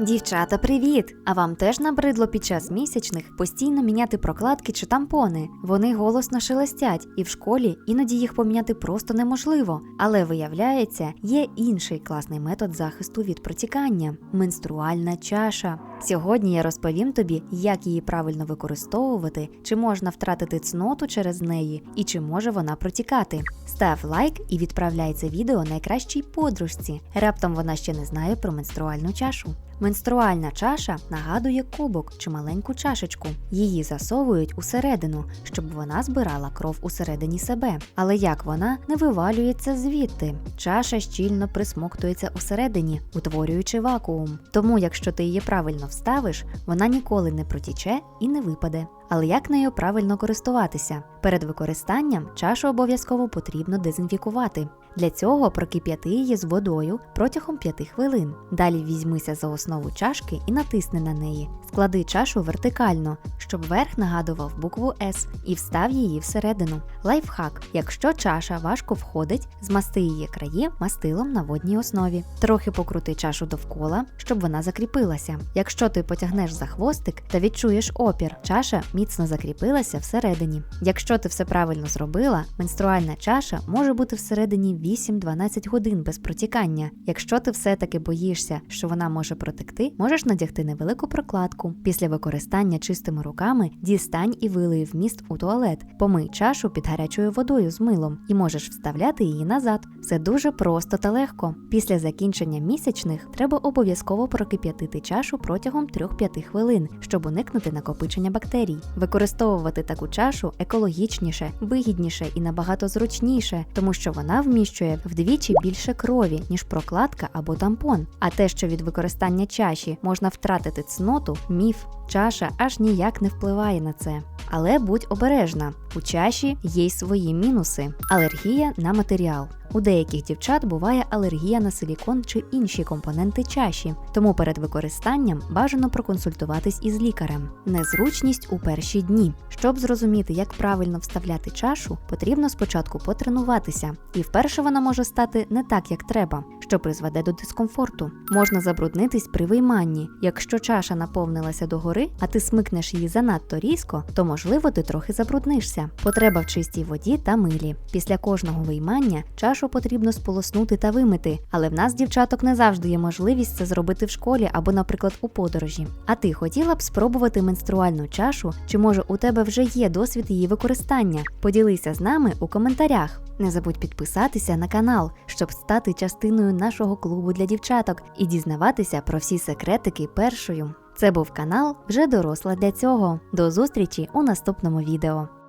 Дівчата, привіт! А вам теж набридло під час місячних постійно міняти прокладки чи тампони? Вони голосно шелестять, і в школі іноді їх поміняти просто неможливо. Але виявляється, є інший класний метод захисту від протікання менструальна чаша. Сьогодні я розповім тобі, як її правильно використовувати, чи можна втратити цноту через неї, і чи може вона протікати. Став лайк і відправляй це відео найкращій подружці. Раптом вона ще не знає про менструальну чашу. Менструальна чаша нагадує кубок чи маленьку чашечку. Її засовують усередину, щоб вона збирала кров усередині себе. Але як вона не вивалюється звідти? Чаша щільно присмоктується усередині, утворюючи вакуум. Тому, якщо ти її правильно вставиш, вона ніколи не протіче і не випаде. Але як нею правильно користуватися? Перед використанням чашу обов'язково потрібно дезінфікувати. Для цього прокип'яти її з водою протягом 5 хвилин. Далі візьмися за основу чашки і натисни на неї. Склади чашу вертикально, щоб верх нагадував букву С, і встав її всередину. Лайфхак: якщо чаша важко входить, змасти її краї мастилом на водній основі. Трохи покрути чашу довкола, щоб вона закріпилася. Якщо ти потягнеш за хвостик та відчуєш опір, чаша міцно закріпилася всередині. Якщо ти все правильно зробила, менструальна чаша може бути всередині 8-12 годин без протікання. Якщо ти все-таки боїшся, що вона може протекти, можеш надягти невелику прокладку. Після використання чистими руками дістань і вилий вміст у туалет. Помий чашу під гарячою водою з милом і можеш вставляти її назад. Все дуже просто та легко. Після закінчення місячних треба обов'язково прокип'ятити чашу протягом 3-5 хвилин, щоб уникнути накопичення бактерій. Використовувати таку чашу екологічніше, вигідніше і набагато зручніше, тому що вона вміщує вдвічі більше крові, ніж прокладка або тампон. А те, що від використання чаші можна втратити цноту, міф. Чаша аж ніяк не впливає на це. Але будь обережна, у чаші є й свої мінуси: алергія на матеріал. У деяких дівчат буває алергія на силікон чи інші компоненти чаші, тому перед використанням бажано проконсультуватись із лікарем. Незручність у перші дні. Щоб зрозуміти, як правильно вставляти чашу, потрібно спочатку потренуватися, і вперше вона може стати не так, як треба, що призведе до дискомфорту. Можна забруднитись при вийманні. Якщо чаша наповнилася догори, а ти смикнеш її занадто різко, то можливо ти трохи забруднишся. Потреба в чистій воді та милі. Після кожного виймання чашу потрібно сполоснути та вимити, але в нас, дівчаток, не завжди є можливість це зробити в школі або, наприклад, у подорожі. А ти хотіла б спробувати менструальну чашу, чи може у тебе вже є досвід її використання? Поділися з нами у коментарях. Не забудь підписатися на канал, щоб стати частиною нашого клубу для дівчаток і дізнаватися про всі секретики першою. Це був канал вже доросла для цього. До зустрічі у наступному відео.